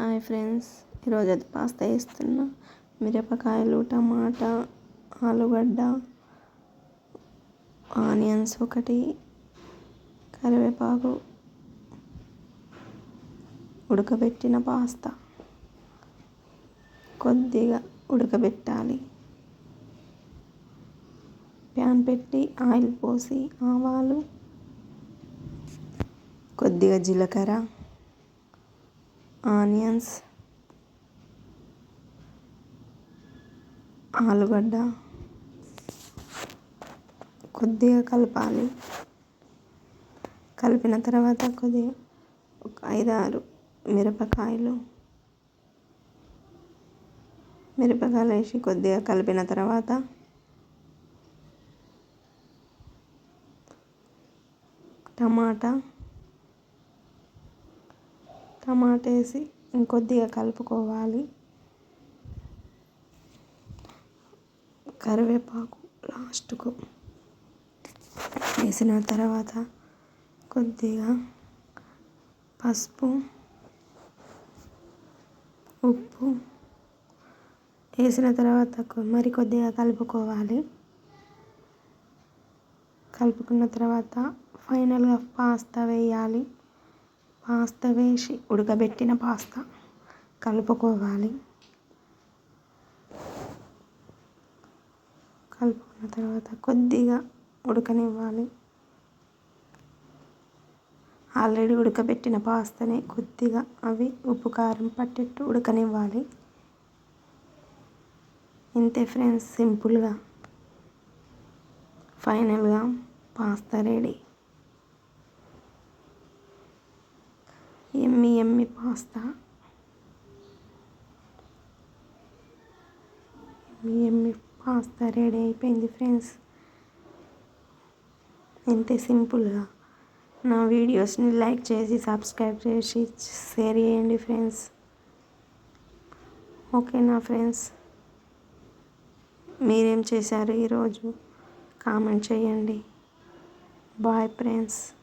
Hi friends ఈరోజు అది pasta వేస్తున్నా. మిరపకాయలు టమాటా ఆలుగడ్డ ఆనియన్స్ ఒకటి కరివేపాకు ఉడకబెట్టిన పాస్తా. కొద్దిగా ఉడకబెట్టాలి. ప్యాన్ పెట్టి ఆయిల్ పోసి ఆవాలు కొద్దిగా జీలకర్ర ఆనియన్స్ ఆలుగడ్డ కొద్దిగా కలపాలి. కలిపిన తర్వాత కొద్దిగా ఒక ఐదారు మిరపకాయలు. మిరపకాయలు వేసి కొద్దిగా కలిపిన తర్వాత టమాటా టమాటా వేసి ఇంకొద్దిగా కలుపుకోవాలి. కరివేపాకు లాస్ట్కు వేసిన తర్వాత కొద్దిగా పసుపు ఉప్పు వేసిన తర్వాత మరి కొద్దిగా కలుపుకోవాలి. కలుపుకున్న తర్వాత ఫైనల్గా పాస్తా వేయాలి. పాస్తా వేసి ఉడకబెట్టిన పాస్తా కలుపుకోవాలి. కలుపుకున్న తర్వాత కొద్దిగా ఉడకనివ్వాలి. ఆల్రెడీ ఉడకబెట్టిన పాస్తాని కొద్దిగా అవి ఉప్పు కారం పట్టేట్టు ఉడకనివ్వాలి. ఇంతే ఫ్రెండ్స్ సింపుల్గా ఫైనల్గా pasta ready. Yummy yummy pasta? Yummy yummy pasta ready అయిపోయింది ఫ్రెండ్స్. ఎంతే సింపుల్గా. నా వీడియోస్ని లైక్ చేసి సబ్స్క్రైబ్ చేసి షేర్ చేయండి ఫ్రెండ్స్. ఓకేనా ఫ్రెండ్స్? మీరేం చేశారు ఈరోజు? కామెంట్ చేయండి. Bye friends.